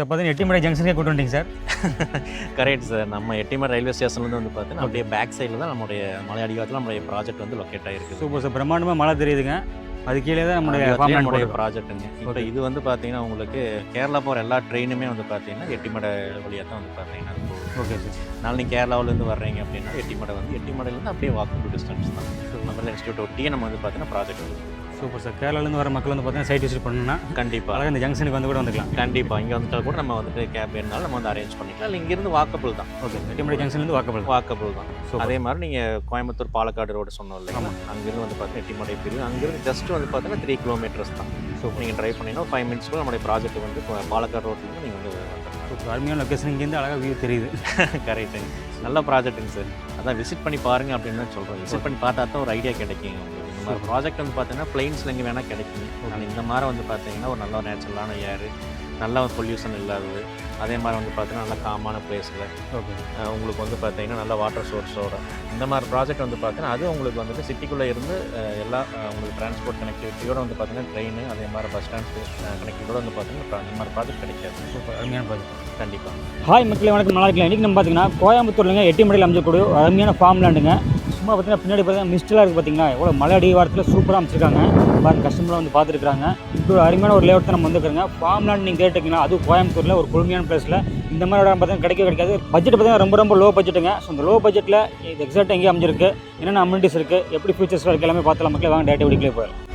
Sir பார்த்தீங்கன்னா எட்டிமலை ஜங்ஷனுக்கே கூட்டு வந்துட்டீங்க சார். Correct sir. நம்ம எட்டிமர் ரயில்வே ஸ்டேஷன்லேருந்து வந்து பார்த்தீங்கன்னா அப்படியே பேக் சைடில் தான் நம்மளுடைய மலை அடிவாரத்தில் நம்மளுடைய ப்ராஜெக்ட் வந்து லொக்கேட் ஆகிருக்கு சூப்பர் சார். பிரம்மாண்டமாக மழை தெரியுதுங்க. அது கீழே தான் நம்முடைய நம்முடைய நம்முடைய போட்டிருக்கோம். ப்ராஜெக்ட்டுங்க இப்போ. இது வந்து பார்த்தீங்கன்னா உங்களுக்கு கேரளா போகிற எல்லா ட்ரெயினுமே வந்து பார்த்தீங்கன்னா எட்டிமடை வழியாக தான் வந்து பார்த்தீங்கன்னா ஓகே சார். நீங்கள் கேரளாவிலேருந்து வர்றீங்க அப்படின்னா எட்டிமடை வந்து எட்டிமடையிலேருந்து அப்படியே வாக்கபிள் டிஸ்டன்ஸ் தான். நம்ம இன்ஸ்டியூட் ஒட்டியே நம்ம வந்து பார்த்தீங்கன்னா ப்ராஜெக்ட் சூப்பர் சார். கேரளாலேருந்து வர மக்கள் வந்து பார்த்தீங்கன்னா சைட் விசிட் பண்ணணும்னா கண்டிப்பாக அழகாக இந்த ஜங்ஷனுக்கு வந்து கூட வந்துக்கலாம். கண்டிப்பாக இங்கே வந்துட்டா கூட நம்ம வந்துட்டு கேப் வேணுனாலும் நம்ம வந்து அரேஞ்ச் பண்ணிக்கலாம். இல்லை இங்கேருந்து வாக்கபிள் தான். ஓகே எட்டிமலை ஜங்ஷன்லேருந்து வாக்கப்படலாம் வாக்கபிள் தான். சூப்பர். அதே மாதிரி நீங்கள் கோயம்புத்தூர் பாலக்காடு ரோடு சொன்னோம் இல்லைங்களா அங்கேருந்து வந்து பார்த்தீங்கன்னா எட்டிமடை பிரிவு. அங்கேருந்து ஜஸ்ட் வந்து பார்த்தீங்கன்னா த்ரீ கிலோமீட்டர்ஸ் தான். சூப்பர். நீங்கள் ட்ரைவ் பண்ணிங்கன்னா ஃபைவ் மினிட்ஸ்க்குள்ள நம்மளுடைய ப்ராஜெக்ட் வந்து பாலக்காடு ரோட்லேருந்து நீங்கள் வந்து சூப்பர். அருமையான லொக்கேஷன் இங்கேருந்து அழகாக வியூ தெரியுது. கரெக்டுங்க நல்ல ப்ராஜெக்ட்டுங்க சார் அதான் விசிட் பண்ணி பாருங்க அப்படின்னு தான் சொல்கிறோம் விசிட் பண்ணி பார்த்தா தான் ஒரு ஐடியா கிடைக்குங்க மாதிரி ப்ராஜெக்ட் வந்து பார்த்தீங்கன்னா பிளெயின்ஸில் எங்கே வேணால் கிடைக்குங்க. ஆனால் இந்த மாதிரி வந்து பார்த்தீங்கன்னா ஒரு நல்ல நேச்சுரலான ஏர் நல்ல பொல்யூஷன் இல்லாதது அதே மாதிரி வந்து பார்த்தீங்கன்னா நல்ல காமான பிளேஸில் ஓகே. உங்களுக்கு வந்து பார்த்தீங்கன்னா நல்ல வாட்டர் சோர்ஸோட இந்த மாதிரி ப்ராஜெக்ட் வந்து பார்த்தீங்கன்னா அது உங்களுக்கு வந்துட்டு சிட்டிக்குள்ளே இருந்து எல்லா உங்களுக்கு டிரான்ஸ்போர்ட் கனெக்டிவிட்டியோட வந்து பார்த்தீங்கன்னா ட்ரெயின் அதே மாதிரி பஸ் ஸ்டாண்ட் கனெக்டிவிட்டியோட வந்து பார்த்தீங்கன்னா இந்த மாதிரி ப்ராஜெக்ட் கிடைக்காது. சூப்பர் அருமையான ப்ராஜெக்ட் கண்டிப்பாக ஹாய் மக்களே வணக்கம். நல்லா இருக்கலாம் இன்றைக்கி நம்ம பார்த்தீங்கன்னா கோயம்புத்தூர்லங்க எட்டிமடையில் அமைஞ்சக்கூடிய ஒரு அருமையான ஃபார்ம் லேண்டுங்க சும்மா பார்த்தீங்கன்னா பின்னாடி பார்த்தீங்கன்னா மிஸ்டெலாம் இருக்குது பார்த்தீங்களா எவ்வளோ மலை அடிவாரத்தில் சூப்பராக அமைச்சிருக்காங்க. பாருங்க கஸ்டமர்லாம் வந்து பார்த்துருக்காங்க இப்படி ஒரு அருமையான ஒரு லேஅவுட் நம்ம வந்துருக்காங்க ஃபார்ம் லேண்ட் நீங்கள் கேட்டுக்கிங்கன்னா அது கோயம்புத்தூரில் ஒரு குழுமையான பிளேஸில் இந்த மாதிரி இடம் பார்த்தீங்கன்னா கிடைக்க கிடைக்காது. பட்ஜெட் பார்த்தீங்கன்னா ரொம்ப ரொம்ப லோ பட்ஜெட்டுங்க ஸோ அந்த லோ பட்ஜெட்டில் இது எக்ஸாக்டாக எங்கே அமைஞ்சிருக்கு. என்னென்ன அம்யூனிட்டிஸ் இருக்குது எப்படி ஃபீச்சர்ஸ் இருக்குது எல்லாமே பார்த்துலாம் மக்களே வாங்க டேட்டா வீடியோக்களே போயிடலாம்.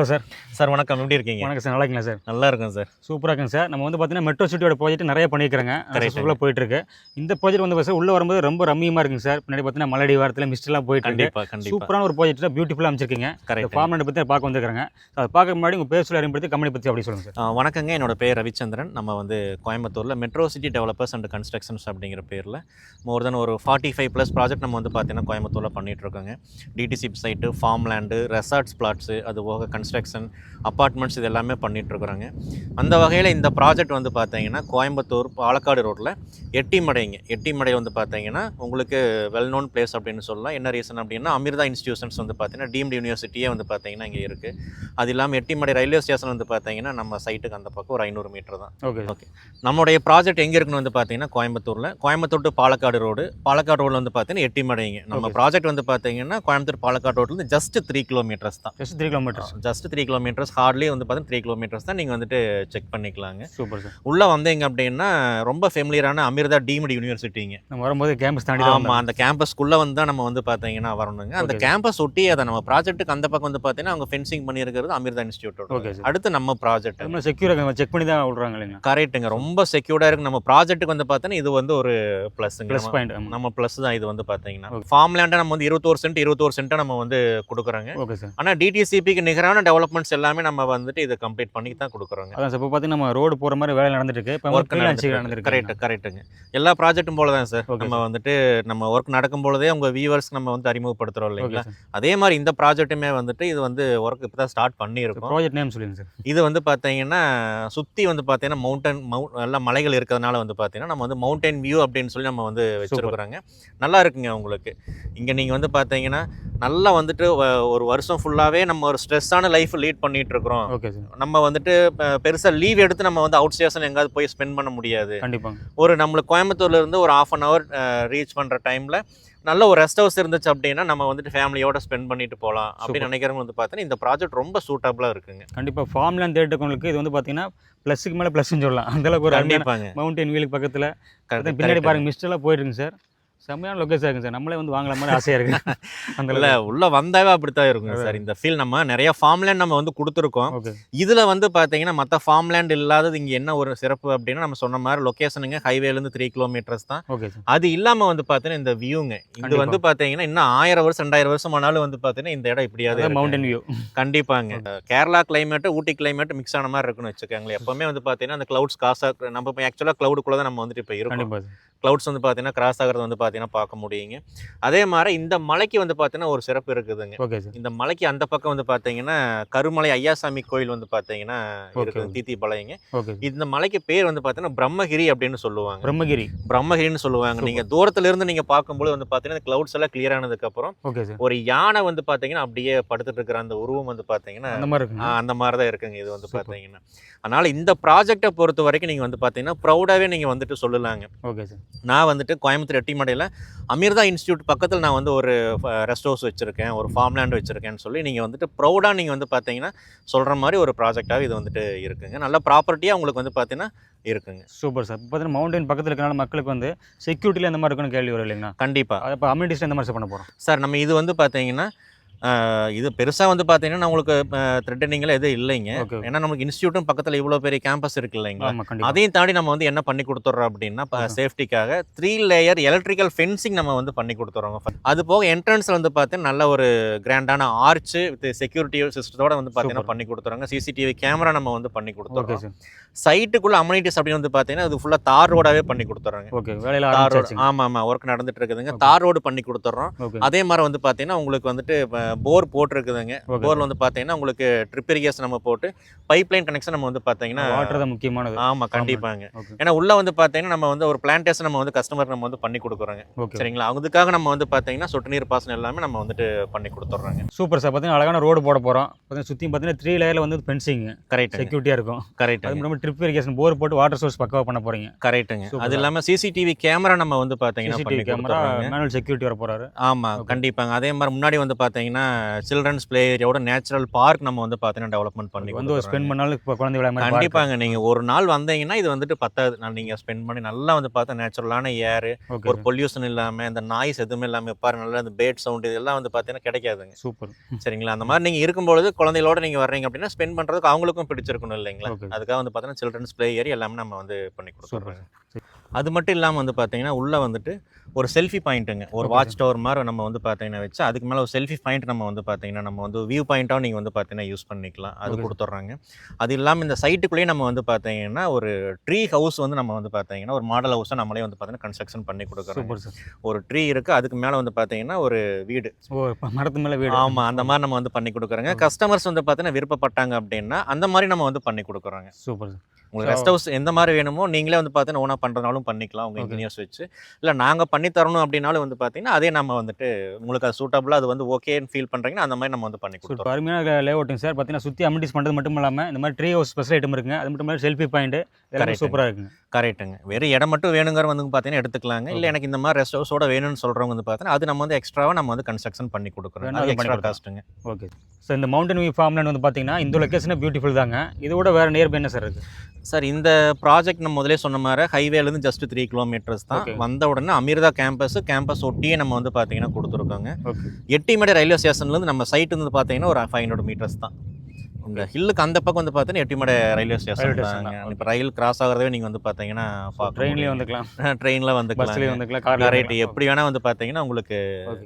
ஹலோ சார் சார் வணக்கம். எப்படி இருக்கீங்க? வணக்கம் சார் நல்லா இருக்கீங்களா சார்? நல்லா இருக்கும் சார். சூப்பராக இருக்குங்க சார். நம்ம வந்து பார்த்தீங்கன்னா மெட்ரோ சிட்டியோட ப்ராஜெக்ட் நிறைய பண்ணியிருக்காங்க. சூப்பராக போயிட்டு இருக்கு. இந்த ப்ராஜெக்ட் வந்து சார் உள்ள வரும்போது ரொம்ப ரம்மியமாக இருக்குங்க சார். பின்னாடி பார்த்தீங்கன்னா மலடி வாரத்தில் மிஸ்டெல்லாம் போயிட்டு இருக்கு. சூப்பரான ஒரு ப்ராஜெக்ட் பியூட்டிஃபுல்லாக அமைச்சிருக்கீங்க. கரெக்ட் ஃபார்ம் பற்றி பார்க்க வந்துருக்காங்க அதை பார்க்க முன்னாடி உங்கள் பேர் சொல்லி அறிமுகப்படுத்தி கம்பெனி பற்றி அப்படி சொல்லுங்கள் சார். வணக்கங்க. என்னோட பேர் ரவிச்சந்திரன். நம்ம வந்து கோயம்புத்தூரில் metro city developers and constructions அப்படிங்கிற பேரில் மோர் தென் ஒரு ஃபார்ட்டி ஃபைவ் ப்ளஸ் ப்ராஜெக்ட் நம்ம வந்து பார்த்தீங்கன்னா கோயம்புத்தூரில் பண்ணிட்டு இருக்கோங்க. DTC site farm land resorts flats அது போக கன்ஸ்ட்ரக்ஷன் அப்பார்ட்மெண்ட்ஸ் இது எல்லாமே பண்ணிட்டு இருக்கிறோங்க அந்த வகையில் இந்த ப்ராஜெக்ட் வந்து பார்த்தீங்கன்னா கோயம்புத்தூர் பாலக்காடு ரோட்டில் எட்டிமடைங்க. எட்டிமடை வந்து பார்த்தீங்கன்னா உங்களுக்கு வெல் நோன் பிளேஸ் அப்படின்னு சொல்லலாம். என்ன ரீசன் அப்படின்னா அமிர்தா இன்ஸ்டியூஷன்ஸ் வந்து பார்த்தீங்கன்னா டீம்டு யூனிவர்சிட்டியே வந்து பார்த்தீங்கன்னா இங்கே இருக்குது அது இல்லாமல் எட்டிமடை ரயில்வே ஸ்டேஷன் வந்து பார்த்தீங்கன்னா நம்ம சைட்டுக்கு அந்த பக்கம் ஒரு ஐநூறு மீட்டர் தான். ஓகே ஓகே நம்மளுடைய ப்ராஜெக்ட் எங்கே இருக்குன்னு வந்து பார்த்தீங்கன்னா கோயம்புத்தூரில். கோயம்புத்தூர் டு பாலக்காடு ரோடு பாலக்காடு ரோடில் வந்து பார்த்தீங்கன்னா எட்டிமடைங்க. நம்ம. ப்ராஜெக்ட் வந்து பார்த்தீங்கன்னா கோயம்புத்தூர் பாலக்காடு ரோட்லேருந்து ஜஸ்ட் த்ரீ கிலோமீட்டர்ஸ் தான். Just three kilometres just three kilometres hardly வந்து பார்த்தீங்கன்னா த்ரீ கிலோமீட்டர்ஸ் தான் நீங்கள் வந்துட்டு செக் பண்ணிக்கலாங்க. சூப்பர் சார் உள்ளே வந்தீங்க அப்படின்னா ரொம்ப ஃபெமிலியரான அமிர்தா டீம்டு யூனிவர்சிட்டிங்க நம்ம வரும்போது கேம்பஸ் தாண்டி ஆமாம் அந்த கேம்பஸ்க்குள்ளே வந்து தான் நம்ம வந்து பார்த்தீங்கன்னா வரணுங்க. அந்த. கேம்பஸ் ஒட்டி அதை நம்ம ப்ராஜெக்ட்டுக்கு அந்த பக்கம் வந்து பார்த்தீங்கன்னா அவங்க ஃபென்சிங் பண்ணியிருக்கிறது அமிர்தா இன்ஸ்டியூட்டோட Okay, sir. அடுத்து நம்ம ப்ராஜெக்ட் வந்தோம் செக்யூராக செக் பண்ணி தான் விட்றாங்க இல்லைங்களா? கரெக்ட்டுங்க ரொம்ப செக்யூர்டாக இருக்கு. நம்ம ப்ராஜெக்ட்டுக்கு வந்து பார்த்தீங்கன்னா இது வந்து ஒரு ப்ளஸ்ங்க ப்ளஸ் பாயிண்ட் நம்ம ப்ளஸ் தான் இது வந்து பார்த்தீங்கன்னா. ஃபார்ம் லேண்டை நம்ம வந்து இருபத்தோரு சென்ட் இருபத்தோரு சென்ட்டை நம்ம வந்து கொடுக்குறோங்க. ஓகே சார் ஆனால் டிடிசிபிக்கு நிகரான டெவலப்மெண்ட்ஸ் எல்லாமே நம்ம வந்துட்டு இதை கம்ப்ளீட் பண்ணி தான் கொடுக்குறோங்க. அதான் சார் இப்போ பார்த்தீங்கன்னா நம்ம ரோடு போகிற மாதிரி வேலை நடந்துட்டு இருக்கு இப்போ ஒர்க் நடந்துருக்கு கரெக்ட் கரெக்ட்டுங்க எல்லா ப்ராஜெக்ட்டும் போல தான் சார் நம்ம வந்துட்டு நம்ம ஒர்க் நடக்கும் பொழுதே உங்கள் வியூவர்ஸ் நம்ம வந்து அறிமுகப்படுத்துகிறோம் இல்லைங்களா? அதே மாதிரி இந்த ப்ராஜெக்ட்டுமே வந்துட்டு இது வந்து ஒர்க் இப்போ தான் ஸ்டார்ட் பண்ணியிருக்கோம் ப்ராஜெக்ட் நேம் சொல்லுங்க சார் இது வந்து பார்த்தீங்கன்னா சுற்றி வந்து பார்த்தீங்கன்னா மவுண்டன் மவுண்ட் எல்லாம் மலைகள் இருக்கிறதுனால வந்து பார்த்தீங்கன்னா நம்ம வந்து மவுண்டன் வியூ அப்படின்னு சொல்லி நம்ம வந்து வச்சுருக்குறோங்க. நல்லா இருக்குங்க உங்களுக்கு. இங்கே நீங்கள் வந்து பார்த்தீங்கன்னா நல்லா வந்துட்டு ஒரு வருஷம் ஃபுல்லாகவே நம்ம ஒரு ஸ்ட்ரெஸ்ஸான லைஃப் லீட் பண்ணிட்டு இருக்கிறோம் நம்ம வந்துட்டு பெருசாக லீவ் எடுத்து நம்ம வந்து அவுட் ஸ்டேஷன் எங்கேயாவது போய் ஸ்பெண்ட் பண்ண முடியாது. கண்டிப்பாங்க. ஒரு நம்மளுக்கு கோயம்புத்தூர்ல இருந்து ஒரு ஆஃப் அன் ஹவர் ரீச் பண்ணுற டைமில் நல்ல ஒரு ரெஸ்ட் ஹவுஸ் இருந்துச்சு அப்படின்னா நம்ம வந்துட்டு ஃபேமிலியோட ஸ்பெண்ட் பண்ணிட்டு போகலாம் அப்படின்னு. நினைக்கிறவங்க வந்து பார்த்தீங்கன்னா இந்த ப்ராஜெக்ட் ரொம்ப சூட்டபுளாக இருக்குங்க. கண்டிப்பாக ஃபார்ம்லேண்ட் தேட்டர்களுக்கு இது வந்து பார்த்தீங்கன்னா ப்ளஸுக்கு மேலே ப்ளஸ்ன்னு சொல்லலாம். அந்த அளவுக்கு ஒரு மவுண்டன் வீலுக்கு பக்கத்தில். பின்னாடி. பாருங்க மிஸ்டெல்லாம் போயிட்டுருங்க சார் செம்மையான லொக்கேஷன் இருக்குங்க சார். நம்மளே வந்து வாங்கலாம் மாதிரி ஆசையாக இருக்கு. அந்த இல்ல உள்ள வந்தாவே அப்படித்தான் இருக்குங்க சார். இந்த ஃபீல் நம்ம நிறைய ஃபார்ம்லேண்ட் நம்ம வந்து கொடுத்துருக்கோம். இதுல வந்து பாத்தீங்கன்னா மற்ற ஃபார்ம்லேண்ட் இல்லாதது இங்க என்ன ஒரு சிறப்பு அப்படின்னா நம்ம சொன்ன மாதிரி லொகேஷனுங்க ஹைவேல இருந்து த்ரீ கிலோமீட்டர்ஸ் தான். அது இல்லாம வந்து பாத்தீங்கன்னா இந்த வியூங்க இது. வந்து பாத்தீங்கன்னா இன்னும் ஆயிரம் வருஷம் ரெண்டாயிரம் வருஷம் ஆனாலும் வந்து பாத்தீங்கன்னா இந்த இடம் இப்படியாவது மவுண்டன் வியூ கண்டிப்பாங்க. Kerala climate Ooty climate mix ஆன மாதிரி இருக்குன்னு வச்சுக்கோங்களேன். எப்பவுமே வந்து பாத்தீங்கன்னா அந்த கிளவுட்ஸ் காசா நம்ம ஆக்சுவலா கிளவுடுக்குள்ள தான் நம்ம வந்துட்டு இப்போ இருக்கோம். கிளவுட்ஸ் வந்து பாத்தீங்கன்னா கிராஸ் ஆகிறது வந்து பாத்தீங்கன்னா பார்க்க முடியுங்க. அதே மாதிரி இந்த மலைக்கு வந்து பாத்தீங்கன்னா ஒரு சிறப்பு இருக்குதுங்க. ஓகே சார் இந்த மலைக்கு அந்த பக்கம் வந்து பாத்தீங்கன்னா கருமலை ஐயாசாமி கோயில் வந்து பாத்தீங்கன்னா Okay, இருக்குது. தீத்தி பாளையங்க ஓகே இந்த மலைக்கு பேர் வந்து பாத்தீங்கன்னா பிரம்மகிரி அப்படின்னு சொல்லுவாங்க. பிரம்மகிரி. பிரம்மகிரின்னு சொல்லுவாங்க. Super. நீங்க தூரத்துல இருந்து நீங்க பார்க்கும்போது வந்து பாத்தீங்கன்னா கிளவுட்ஸ் எல்லாம் கிளியர் ஆனதுக்கு அப்புறம் ஓகே சார் ஒரு யானை வந்து பாத்தீங்கன்னா அப்படியே படுத்துட்டு இருக்கிற அந்த உருவம் வந்து பாத்தீங்கன்னா அந்த மாதிரி தான் இருக்குங்க இது வந்து Super. பாத்தீங்கன்னா. அதனால இந்த ப்ராஜெக்டை பொறுத்த வரைக்கும் நீங்க வந்து பாத்தீங்கன்னா ப்ரௌடாவே நீங்க வந்துட்டு சொல்லலாங்க. ஓகே சார் நான் வந்துட்டு கோயம்புத்தூர் எட்டிமடையில் அமிர்தா இன்ஸ்டியூட் பக்கத்தில் நான் வந்து ஒரு ரெஸ்ட் ஹவுஸ் வச்சுருக்கேன் ஒரு ஃபார்ம்லேண்ட் வச்சுருக்கேன்னு சொல்லி நீங்கள் வந்துட்டு ப்ரௌடாக நீங்கள் வந்து பார்த்தீங்கன்னா சொல்கிற மாதிரி ஒரு ப்ராஜெக்டாக இது வந்துட்டு இருக்குங்க. நல்ல ப்ராப்பர்ட்டியாக உங்களுக்கு வந்து பார்த்தீங்கன்னா இருக்குங்க. சூப்பர் சார் இப்போ பார்த்தீங்கன்னா மவுண்டன் பக்கத்தில் இருக்கனால மக்களுக்கு வந்து செக்யூரிட்டியில் இந்த மாதிரி இருக்குன்னு கேள்வி வரும் இல்லைங்களா? கண்டிப்பாக இப்போ அம்யூனிட்டிஸில் இந்த மாதிரி சார் பண்ண போகிறோம் சார் நம்ம இது வந்து பார்த்தீங்கன்னா இது பெருசாக வந்து பார்த்தீங்கன்னா உங்களுக்கு த்ரெட்டனிங்கில் எதுவும் இல்லைங்க. ஏன்னா நமக்கு இன்ஸ்டியூட்டும் பக்கத்தில் இவ்வளோ பெரிய கேம்பஸ் இருக்கு இல்லைங்களா? அதையும் தாண்டி நம்ம வந்து என்ன பண்ணி கொடுத்துட்றோம் அப்படின்னா. சேஃப்டிக்காக த்ரீ லேயர் எலக்ட்ரிக்கல் ஃபென்சிங் நம்ம வந்து பண்ணி கொடுத்துறோங்க. அது போக என்ட்ரன்ஸில் வந்து பார்த்தீங்கன்னா நல்ல ஒரு கிராண்டான ஆர்ச்சு வித் செக்யூரிட்டி சிஸ்டத்தோட வந்து பார்த்தீங்கன்னா. பண்ணி கொடுத்துறோங்க. சிசிடிவி கேமரா நம்ம வந்து பண்ணி கொடுத்துறோம். சார். சைட்டுக்குள்ள அம்யூனிட்டிஸ் அப்படின்னு வந்து பார்த்தீங்கன்னா அது ஃபுல்லாக தார் ரோடாவே பண்ணி கொடுத்துறோங்க. ஓகே வேலையில் தார் ரோடு ஆமாம் ஆமாம் ஒர்க் நடந்துட்டு இருக்குதுங்க. தார் ரோடு பண்ணி கொடுத்துட்றோம் அதே மாதிரி வந்து பார்த்தீங்கன்னா உங்களுக்கு வந்துட்டு போர் போட்டிருக்குதுங்க. போர்ல வந்து பார்த்தீங்கன்னா உங்களுக்கு ட்ரிப் இரிகேஷன் நம்ம போட்டு பைப் லைன் கனெக்ஷன் நம்ம வந்து பார்த்தீங்கன்னா வாட்டர் தான் முக்கியமானது. ஆமாம் கண்டிப்பாங்க. ஏன்னா உள்ள வந்து பார்த்தீங்கன்னா நம்ம வந்து ஒரு பிளான்டேஷன் நம்ம வந்து கஸ்டமர் நம்ம வந்து பண்ணி கொடுக்குறோங்க. சரிங்களா? அதுக்காக நம்ம வந்து பார்த்தீங்கன்னா சொட்டு நீர் பாசனம் எல்லாமே நம்ம வந்துட்டு பண்ணி கொடுத்துட்றோங்க. சூப்பர் சார் பார்த்தீங்கன்னா அழகான ரோடு போட போகிறோம் பார்த்தீங்கன்னா சுற்றியும் பார்த்தீங்கன்னா த்ரீ லேயரில் வந்து ஃபென்சிங் கரெக்ட் செக்யூரிட்டியாக இருக்கும். அது கரெக்ட்டுங்க மட்டும் ட்ரிப் இரிகேஷன் போர் போட்டு வாட்டர் சோர்ஸ் பக்காவாக பண்ண போகிறீங்க கரெக்ட்டுங்க. அது இல்லாமல் சிசிடிவி கேமரா நம்ம வந்து பார்த்தீங்கன்னா கேமரா மேனுவல் செக்யூரிட்டி வர போகிறாரு ஆமாம். கண்டிப்பாங்க. அதே மாதிரி முன்னாடி வந்து பார்த்தீங்கன்னா சில்ட்ரன்ஸ் பிளே ஏரியாவோட நேச்சுரல் பார்க் நம்ம வந்து பார்த்தீங்கன்னா டெவலப்மெண்ட் பண்ணி வந்து ஒரு ஸ்பெண்ட். பண்ணாலும் இப்போ குழந்தை விளையாட மாதிரி park. கண்டிப்பாங்க. நீங்க ஒரு நாள் வந்தீங்கன்னா இது வந்துட்டு பத்தாது. நான் நீங்க ஸ்பெண்ட் பண்ணி நல்லா வந்து பார்த்தா நேச்சுரலான ஏர் ஒரு பொல்யூஷன் இல்லாம இந்த நாய்ஸ் எதுவுமே இல்லாம பாரு நல்லா இந்த பேட் சவுண்ட் இதெல்லாம் வந்து பார்த்தீங்கன்னா கிடைக்காதுங்க. சூப்பர் சரிங்களா? அந்த மாதிரி நீங்கள் இருக்கும்பொழுது குழந்தைகளோட நீங்கள் வர்றீங்க அப்படின்னா ஸ்பெண்ட் பண்ணுறதுக்கு அவங்களுக்கும் பிடிச்சிருக்கணும் இல்லைங்களா. அதுக்காக வந்து பார்த்தீங்கன்னா சில்ட்ரன்ஸ் ப்ளே ஏரி எல்லாமே நம்ம வந்து பண்ணி கொடுத்துருவோம் அது மட்டும் இல்லாமல் வந்து பார்த்தீங்கன்னா உள்ளே வந்துட்டு ஒரு செல்ஃபி பாயிண்ட்டுங்க ஒரு வாட்ச் டவர் மாதிரி நம்ம வந்து பார்த்தீங்கன்னா வச்சு அதுக்கு மேலே ஒரு செல்ஃபி பாயிண்ட் நம்ம வந்து பார்த்தீங்கன்னா நம்ம வந்து வியூ பாயிண்ட்டாக நீங்கள் வந்து பார்த்தீங்கன்னா யூஸ் பண்ணிக்கலாம். அது. கொடுத்துட்றாங்க அது இல்லாமல் இந்த சைட்டுக்குள்ளேயே நம்ம வந்து பார்த்தீங்கன்னா ஒரு ட்ரீ ஹவுஸ் வந்து நம்ம வந்து பார்த்தீங்கன்னா ஒரு மாடல் ஹவுஸை நம்மளே வந்து பார்த்தீங்கன்னா கன்ஸ்ட்ரக்ஷன் பண்ணி கொடுக்குறோம் ஒரு ட்ரீ இருக்குது அதுக்கு மேலே வந்து பார்த்தீங்கன்னா ஒரு வீடு. மரத்து மேலே வீடு. ஆமாம் அந்த மாதிரி நம்ம வந்து பண்ணி கொடுக்குறோங்க. கஸ்டமர்ஸ் வந்து பார்த்தீங்கன்னா விருப்பப்பட்டாங்க அப்படின்னா அந்த மாதிரி நம்ம வந்து பண்ணி கொடுக்குறோங்க. Super sir. உங்களுக்கு ரெஸ்ட் ஹவுஸ் எந்த மாதிரி வேணுமோ நீங்களே வந்து பார்த்தீங்கன்னா ஓனாக பண்ணுறதுனாலும் பண்ணிக்கலாம் உங்கள். இன்ஜினியர்ஸ் வச்சு. இல்லை நாங்கள் பண்ணி தரணும் அப்படின்னாலும் வந்து பார்த்தீங்கன்னா அதே நம்ம வந்துட்டு உங்களுக்கு அது சூட்டபுளாக அது வந்து ஓகேன்னு ஃபீல் பண்ணுறீங்கன்னா அந்த மாதிரி நம்ம வந்து பண்ணி இப்போ அருமையான லே அவுட்டுங்க சார் பார்த்தீங்கன்னா சுற்றி அமிட்டிஸ் பண்ணுறது மட்டும் இல்லாமல் இந்த மாதிரி ட்ரீ ஹவுஸ் ஸ்பெஷல் ஐட்டம் இருக்குங்க. அது மட்டும் இல்லாமல் செல்ஃபி பாயிண்ட் Correct. சூப்பராக இருக்குங்க. கரெக்ட்டுங்க வெறும் இடம் மட்டும் வேணுங்கிற வந்து பார்த்தீங்கன்னா எடுத்துக்கலாங்க. இல்லை. எனக்கு இந்த மாதிரி ரெஸ்ட் ஹவுஸோட வேணும்னு சொல்கிறவங்க வந்து பார்த்தீங்கன்னா அது நம்ம வந்து எக்ஸ்ட்ராவாக நம்ம வந்து கன்ஸ்ட்ரக்ஷன் பண்ணி கொடுக்குறோம் எக்ஸ்ட்ரா. காஸ்ட்டுங்க ஓகே ஸோ இந்த மவுண்டன் வியூ ஃபார்ம்லேண்ட் வந்து பார்த்தீங்கன்னா இந்த லொக்கேஷனே பியூட்டிஃபுல் தாங்க. இதோட வேறு நியர்பை என்ன சார் இருக்குது சார் இந்த ப்ராஜெக்ட் நம்ம முதலே சொன்ன மாதிரி ஹைவேலேருந்து ஜஸ்ட் த்ரீ கிலோமீட்டர்ஸ் தான். வந்த உடனே அமிர்தா கேம்பஸ் கேம்பஸ் ஒட்டியே நம்ம வந்து பார்த்தீங்கன்னா கொடுத்துருக்கோங்க. எட்டிமேடு ரயில்வே ஸ்டேஷன்லேருந்து நம்ம சைட் வந்து பார்த்தீங்கன்னா ஒரு ஃபைவ் ஹண்ட்ரட் மீட்டர்ஸ் தான். இந்த ஹில்லுக்கு அந்த பக்கம் வந்து பார்த்தீங்கன்னா எட்டிமேடு ரயில்வே ஸ்டேஷன். இப்போ ரயில் கிராஸ் ஆகிறதவே நீங்கள் வந்து பார்த்தீங்கன்னா ட்ரெயின்லேயே வந்துக்கலாம். ட்ரெயினில் பஸ்லேயே வந்துக்கலாம். கார்ல ரைட் எப்படி வேணால் வந்து பார்த்தீங்கன்னா உங்களுக்கு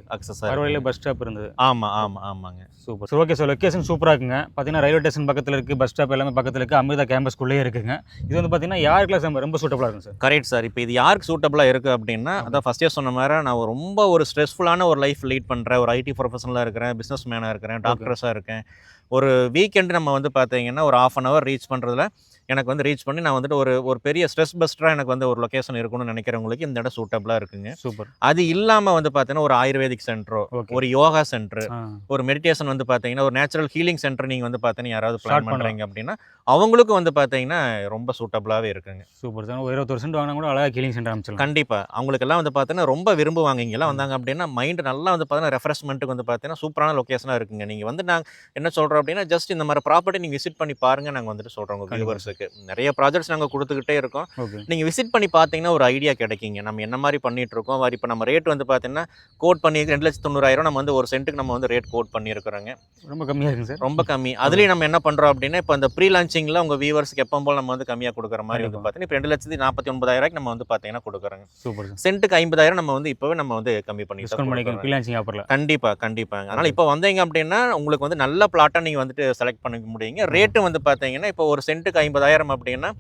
அக்சஸ் பரவாயில்ல பஸ் ஸ்டாப் இருந்தது. ஆமாம் ஆமாம் ஆமாங்க. Super sir okay sir location சூப்பராக இருக்குங்க. பார்த்தீங்கன்னா ரயில்வே ஸ்டேஷன் பக்கத்தில் இருக்குது பஸ் ஸ்டாப் எல்லாமே பக்கத்தில் இருக்குது அமிர்தா கேம்பஸ்க்குள்ளேயே இருக்குங்க. இது வந்து பார்த்தீங்கன்னா யாருக்கெல்லாம் ரொம்ப- ரொம்ப சூட்டபுளாக இருக்கும் சார் கரெக்ட் சார் இப்போ இது யாருக்கு சூட்டபுளாக இருக்குது அப்படின்னா அதான் ஃபஸ்ட்டே சொன்ன மாதிரி நான் ரொம்ப ஒரு ஸ்ட்ரெஸ்ஃபுல்லான ஒரு லைஃப் லீட் பண்ணுறேன் ஒரு ஐடி ப்ரொஃபஷனலாக இருக்கிறேன் பிஸ்னஸ் மேனாக இருக்கிறேன் டாக்டர்ஸாக இருக்கேன். ஒரு வீக்கெண்டு நம்ம வந்து பார்த்தீங்கன்னா ஒரு ஆஃப் அன் ஹவர் ரீச் பண்ணுறதுல எனக்கு வந்து ரீச் பண்ணி நான் வந்துட்டு ஒரு ஒரு பெரிய ஸ்ட்ரெஸ் பஸ்டராக எனக்கு வந்து ஒரு லொக்கேஷன் இருக்கணும்னு நினைக்கிறவங்களுக்கு இந்த இடம் சூட்டபிளாக இருக்குங்க. சூப்பர். அது இல்லாமல் வந்து பார்த்தீங்கன்னா ஒரு ஆயுர்வேதிக் சென்டரோ ஒரு யோகா சென்டர் ஒரு மெடிடேஷன் வந்து பார்த்தீங்கன்னா ஒரு நேச்சுரல் ஹீலிங் சென்டர் நீங்கள் வந்து பார்த்தீங்கன்னா யாராவது பிளான். பண்ணுறீங்க அப்படின்னா அவங்களுக்கும் வந்து பார்த்தீங்கன்னா ரொம்ப சூட்டபிளாகவே இருக்குங்க. Super sir. ஒரு இருபத்தொரு சென்ட் வாங்கினா கூட அழகாக கீலிங் சென்டர் அமைச்சிடலாம். கண்டிப்பாக அவங்களுக்கெல்லாம் வந்து பார்த்தீங்கன்னா ரொம்ப விரும்புவாங்க இங்கெல்லாம் வந்தாங்க அப்படின்னா மைண்டு நல்லா வந்து பார்த்தீங்கன்னா ரெஃப்ரெஷ்மெண்ட்டுக்கு வந்து பார்த்தீங்கன்னா சூப்பரான லொக்கேஷனாக இருக்குங்க. நீங்கள் வந்து நாங்கள் என்ன சொல்கிறோம் அப்படின்னா ஜஸ்ட் இந்த மாதிரி ப்ராப்பர்ட்டி நீங்கள் விசிட் பண்ணி பாருங்க நாங்கள் வந்துட்டு சொல்கிறோம் உங்கள் கண்டிப்பா. வியூவர்ஸுக்கு நிறைய ப்ராஜெக்ட்ஸ் நாங்கள் கொடுத்துக்கிட்டே இருக்கோம். நீங்கள் விசிட் பண்ணி பார்த்தீங்கன்னா ஒரு ஐடியா கிடைக்குங்க. நம்ம என்ன மாதிரி பண்ணிட்டு இருக்கோம்? வாரி இப்போ நம்ம ரேட் வந்து பார்த்தீங்கன்னா கோட் பண்ணி ரெண்டு லட்சத்து தொண்ணூறாயிரம் நம்ம வந்து ஒரு சென்ட்டுக்கு நம்ம வந்து ரேட் கோட் பண்ணியிருக்கிறோங்க. ரொம்ப கம்மியாக இருக்குங்க சார். ரொம்ப கம்மி. அதுலேயும் நம்ம என்ன பண்ணுறோம் அப்படின்னா இப்போ அந்த ப்ரீ லான்ச்சிங்கில் உங்கள் வியூவர்ஸ்க்கு எப்போ போல் நம்ம வந்து கம்மியாக கொடுக்குற மாதிரி வந்து. பார்த்தீங்கன்னா இப்போ ரெண்டு லட்சத்தி நாற்பத்தி ஒன்பதாயிரம் நம்ம வந்து பார்த்தீங்கன்னா கொடுக்குறோங்க. Super sir. சென்ட்டுக்கு ஐம்பதாயிரம் நம்ம வந்து இப்போவே நம்ம வந்து கம்மி பண்ணி கொடுக்குறோம். ஃப்ரீலான்சிங் ஆஃபரில் கண்டிப்பா கண்டிப்பாங்க. அதனால. இப்போ வந்தீங்க அப்படின்னா உங்களுக்கு வந்து நல்ல பிளாட்டாக நீங்கள் வந்துட்டு செலக்ட் பண்ணிக்க முடியுங்க. ரேட்டு வந்து பார்த்தீங்கன்னா இப்போ ஒரு சென்ட்டுக்கு ஐம்பதாயிரம் முப்பதாயிரம் அப்படின்னா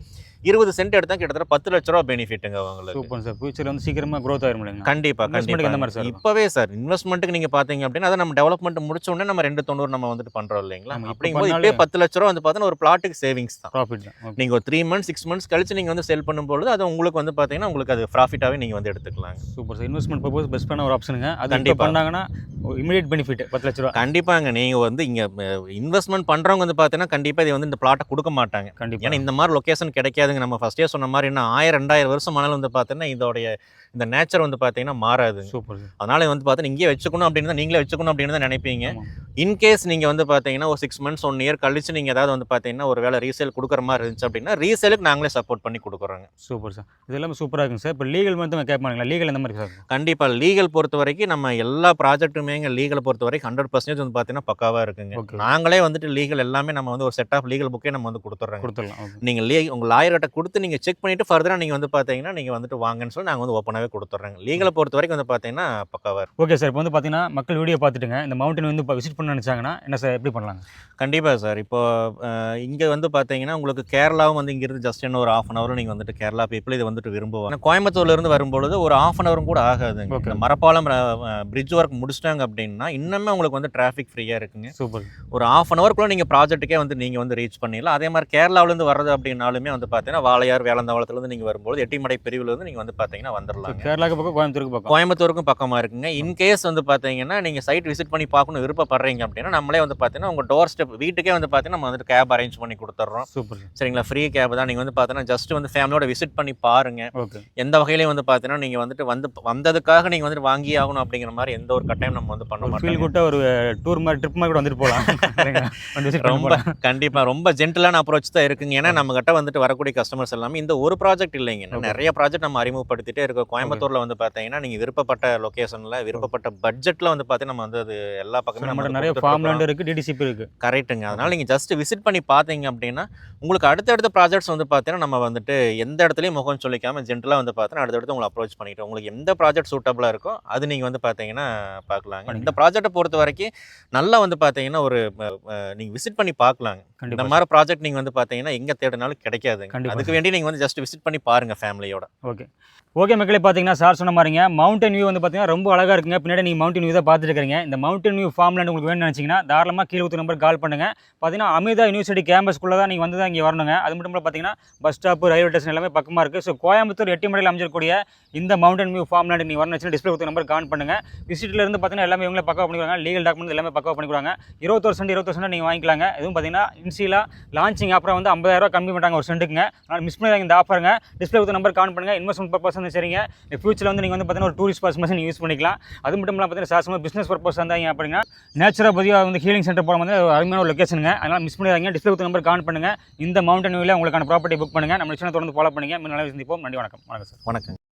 இருபது சென்ட் எடுத்தா கிட்டத்தட்ட பத்து லட்ச ரூபா பெனிஃபிட்டுங்க உங்களுக்கு சூப்பர் சார். ஃபியூச்சரில் வந்து சீக்கிரமாக க்ரோத் ஆயிரும் இல்லைங்க கண்டிப்பா Investment-க்கு எந்த மாதிரி இருக்கும்? இப்பவே சார் இன்வெஸ்ட்மெண்ட்டுக்கு நீங்க பாத்தீங்க அப்படின்னா அதை நம்ம டெவலப்மெண்ட் முடிச்ச உடனே நம்ம ரெண்டு தொண்ணூறு நம்ம வந்துட்டு பண்றோம் இல்லைங்களா? அப்படிங்கும்போது இப்பவே பத்து லட்ச ரூபா வந்து பார்த்தீங்கன்னா ஒரு பிளாட்டுக்கு சேவிங்ஸ் தான். ப்ராஃபிட் தான். ஓகே நீங்க ஒரு த்ரீ மந்த்ஸ் சிக்ஸ் மந்த்ஸ் கழிச்சு நீங்க வந்து செல் பண்ணும்பொழுது அது உங்களுக்கு வந்து பாத்தீங்கன்னா உங்களுக்கு அது ப்ராஃபிட்டாவே நீங்க வந்து எடுத்துக்கலாம் சூப்பர் சார். இன்வெஸ்ட்மெண்ட் பர்பஸ் பெஸ்ட்டான ஒரு ஆப்ஷனுங்க அது இப்போ கண்டிப்பா. பண்ணாங்கன்னா இமீடியட் பெனிஃபிட் பத்து லட்ச ரூபா. கண்டிப்பாங்க. நீங்க வந்து இங்க இன்வெஸ்ட்மெண்ட் பண்றவங்க வந்து பாத்தீங்கன்னா கண்டிப்பா இது வந்து இந்த பிளாட்டை கொடுக்க மாட்டாங்க. கண்டிப்பாக ஏன்னா இந்த மாதிரி லொகேஷன் கிடைக்காதுங்க. நம்ம ஃபஸ்ட்டே சொன்ன மாதிரி என்ன ஆயிரம் ரெண்டாயிரம் வருஷம் ஆனாலும் வந்து பார்த்தீங்கன்னா இதோடைய இந்த நேச்சர் வந்து பார்த்தீங்கன்னா மாறாதுங்க சூப்பர் அதனால வந்து பார்த்தீங்கன்னா இங்கேயே வச்சுக்கணும் அப்படின்னு தான் நீங்களே வச்சுக்கணும் அப்படின்னு தான் நினைப்பீங்க. இன்கேஸ் நீங்கள் வந்து பார்த்தீங்கன்னா ஒரு சிக்ஸ் மந்த்ஸ் ஒன் இயர் கழிச்சு நீங்கள் ஏதாவது வந்து பார்த்தீங்கன்னா ஒரு வேலை ரீசேல் கொடுக்குற மாதிரி இருந்துச்சு அப்படின்னா ரீசேலுக்கு நாங்களே சப்போர்ட் பண்ணி கொடுக்குறோங்க. சூப்பர் சார் இது எல்லாமே சூப்பராக இருக்குங்க சார் இப்போ லீகல் வந்து கேட்பாங்களா? லீகல் எந்த மாதிரி சார் கண்டிப்பாக லீகல் பொறுத்த வரைக்கும் நம்ம எல்லா ப்ராஜெக்ட்டுமே லீகலை பொறுத்த வரைக்கும் ஹண்ட்ரட் பர்சன்டேஜ் வந்து பார்த்தீங்கன்னா பக்காவாக இருக்குங்க. நாங்களே வந்துட்டு லீகல் எல்லாமே நம்ம வந்து ஒரு செட் ஆஃப் லீகல் புக்கே நம்ம வந்து கொடுத்துட்றோங்க கொடுத்துடலாம். நீங்கள் லீ உங்கள் லாயர்கிட்ட கொடுத்து நீங்கள் செக் பண்ணிவிட்டு ஃபர்தராக நீங்கள் வந்து பார்த்தீங்கன்னா நீங்கள் வந்துட்டு வாங்கன்னு சொல்லி நாங்கள் வந்து ஓப்பனாகவே கொடுத்துட்றோங்க. லீகலை பொறுத்த வரைக்கும் வந்து பார்த்தீங்கன்னா பக்காவாக இருக்கும் ஓகே சார் இப்போ வந்து பார்த்தீங்கன்னா மக்கள் வீடியோ பார்த்துட்டுங்க. இந்த மவுண்டன் வந்து இப்போ விசிட் பண்ண நினச்சாங்கன்னா என்ன சார் எப்படி பண்ணலாங்க? கண்டிப்பாக சார். இப்போ இங்கே வந்து பார்த்தீங்கன்னா உங்களுக்கு கேரளாவும் வந்து இங்கிருந்து ஜஸ்ட் என்ன ஒரு ஆஃப் அன் ஹவர் நீங்கள் வந்துட்டு கேரளா பீப்புள் இது வந்துட்டு விரும்புவாங்க. கோயம்புத்தூர்லேருந்து வரும்பொழுது ஒரு ஆஃப் அன் ஹவரும் கூட Okay. இந்த மரப்பாலம் பிரிட்ஜ் ஒர்க் முடிச்சிட்டாங்க அப்படின்னா இன்னுமே உங்களுக்கு வந்து டிராஃபிக் ஃப்ரீயாக இருக்குங்க. சூப்பர் ஒரு ஆஃப் அன் ஹவர்க்குள்ள நீங்கள் ப்ராஜெக்ட்டுக்கே வந்து நீங்கள் வந்து ரீச் பண்ணிடலாம். அதே மாதிரி கேரளாவிலேருந்து வர்றது அப்படின்னாலுமே வந்து பார்த்தீங்கன்னா வாளையார் வேளந்தாவளத்துலேருந்து நீங்கள் வரும்போது எட்டிமடை பிரிவுலேருந்து நீங்கள் வந்து பார்த்தீங்கன்னா வந்துடலாங்க கேரளாக்கு பக்கம் கோயம்புத்தூருக்கு பக்கம். கோயம்புத்தூருக்கும் பக்கமாக இருக்குங்க. இன்கேஸ் வந்து பார்த்தீங்கன்னா நீங்கள் சைட் விசிட் பண்ணி பார்க்கணும் விருப்பப்படுறீங்க அப்படின்னா நம்மளே வந்து பார்த்தீங்கன்னா உங்கள் டோர் ஸ்டெப் வீட்டுக்கே வந்து பார்த்தீங்கன்னா நம்ம வந்துட்டு கேப் அரேஞ்ச் பண்ணி கொடுத்துட்றோம் சூப்பர். சார் சரிங்களா? ஃப்ரீ கேப் தான். நீங்கள் வந்து பார்த்தீங்கன்னா ஜஸ்ட் வந்து ஃபேமிலியோட விசிட் பண்ணி பாருங்க. ஓகே. எந்த வகையிலையும் வந்து பார்த்தீங்கன்னா நீங்கள் வந்துட்டு வந்து வந்ததுக்காக நீங்கள் வந்துட்டு வாங்கி ஆகணும் அப்படிங்கிற மாதிரி எந்த ஒரு கட்டாயம் நம்ம வந்து பண்ண மாட்டோம் கூட்ட ஒரு டூர் மாதிரி ட்ரிப் மாதிரி கூட வந்துட்டு போகலாம்? வந்து ரொம்ப போகலாம். கண்டிப்பா. ரொம்ப ஜென்டிலான அப்ரோச் தான் இருக்குங்க. ஏன்னா நம்ம கிட்ட வந்துட்டு வரக்கூடிய கஸ்டமர்ஸ் எல்லாமே இந்த ஒரு ப்ராஜெக்ட் இல்லைங்க. நிறைய ப்ராஜெக்ட் நம்ம அறிமுகப்படுத்திட்டே இருக்கோம். கோயம்புத்தூர்ல வந்து பாத்தீங்கன்னா நீங்க விருப்பப்பட்ட லொகேஷன்ல விருப்பப்பட்ட பட்ஜெட்ல வந்து பாத்தீங்கன்னா நம்ம வந்து அது எல்லா பக்கமே நம்மகிட்ட நிறைய ஃபார்ம் லேண்ட் இருக்குது டிடிசிபி இருக்குது கரெக்ட்டுங்க அதனால நீங்க ஜஸ்ட் விசிட் பண்ணி பார்த்தீங்க அப்படின்னா உங்களுக்கு அடுத்தடுத்த ப்ராஜெக்ட்ஸ் வந்து பார்த்தீங்கன்னா நம்ம வந்துட்டு எந்த இடத்துலையும் முகம் சொல்லிக்காம ஜென்டலாக வந்து பார்த்தீங்கன்னா அடுத்தடுத்து உங்களை அப்ரோச் பண்ணிட்டு உங்களுக்கு எந்த ப்ராஜெக்ட் சூட்டபிளாக இருக்கோ அது நீங்கள் வந்து பார்த்தீங்கன்னா பார்க்கலாங்க இந்த. ப்ராஜெக்ட்டை பொறுத்த வரைக்கும் நல்லா வந்து பார்த்தீங்கன்னா ஒரு நீங்கள் விசிட் பண்ணி பார்க்கலாங்க இந்த மாதிரி ப்ராஜெக்ட் நீங்கள் வந்து பார்த்தீங்கன்னா எங்கே தேடினாலும் கண்டிப்பா அதுக்கு வேண்டி நீங்கள் வந்து ஜஸ்ட் விசிட் பண்ணி பாருங்க ஃபேமிலியோட ஓகே. ஓகே மக்களே பார்த்தீங்கன்னா சார் சொன்ன மாதிரிங்க மவுண்டன் வியூ வந்து பார்த்தீங்கன்னா ரொம்ப அழகாக இருக்குங்க. பின்னாடி நீங்கள் மவுண்டன் வியூ தான் பார்த்துட்டு இருக்கீங்க இந்த மவுண்டன் வியூ ஃபார்ம் உங்களுக்கு வேணும்னு நினச்சிங்கன்னா தாராளமாக கீழே ஊற்று நம்பர் கால் பண்ணுங்கள் பார்த்தீங்கன்னா அமிர்தா யூனிவர்சிட்டி கேம்பஸ்க்குள்ளே தான் நீங்கள் வந்து தான் இங்கே வரணுங்க. அது மட்டும் இல்லை பார்த்தீங்கன்னா பஸ் ஸ்டாப்பு ரயில்வே ஸ்டேஷன் எல்லாமே பக்கமாக இருக்குது ஸோ கோயம்புத்தூர் எட்டு மடையில் அமைஞ்சிருக்கூடிய இந்த மவுண்டன் வியூ ஃபார்ம் லேண்ட் நீங்கள் வரணும் டிஸ்பிளே ஊற்று நம்பர் கால் பண்ணுங்கள் விசிட்டிலேருந்து பார்த்தீங்கன்னா எல்லாமே இவங்களே பக்கம் பண்ணிக்கிறாங்க லீகல் டாக்குமெண்ட் எல்லாமே பக்கா பண்ணிக்கிறாங்க இருபத்தொரு சென்ட் இருபத்தொரு சென்ட் நீங்கள் வாங்கிக்கலாங்க. இதுவும் பார்த்தீங்கன்னா இன்சிலா லான்ச்சிங் அப்புறம் வந்து ஐம்பதாயிரரூவா கம்மி பண்ணுறாங்க ஒரு சென்ட்டுக்குங்க அதனால் மிஸ் பண்ணி இந்த ஆஃபருங்க டிஸ்பிளே ஊற்று நம்பர் கால் பண்ணுங்கள் இன்வெஸ்ட்மெண்ட் பர்பஸ் வந்து சரிங்க. ஃபியூச்சரில் வந்து நீங்கள் வந்து பார்த்தீங்கன்னா ஒரு டூரிஸ்ட் பர்பஸ் நீங்கள் யூஸ் பண்ணிக்கலாம். அது மட்டும் இல்லாமல் பார்த்தீங்கன்னா சாசமாக பிஸ்னஸ் பர்பஸ் இருந்தாங்க அப்படின்னா நேச்சுரோபதியாக வந்து ஹீலிங் சென்டர் போகிற மாதிரி அருமையான ஒரு லொக்கேஷனுங்க அதனால் மிஸ் பண்ணிடாதீங்க. டிஸ்பிளே நம்பர் கான் பண்ணுங்கள் இந்த மவுண்டன் வியூவில் உங்களுக்கான ப்ராப்பர்ட்டி புக் பண்ணுங்கள் நம்ம சேனல் தொடர்ந்து ஃபாலோ பண்ணுங்கள் நல்ல சந்திப்போம். நன்றி வணக்கம். வணக்கம் சார் வணக்கம்.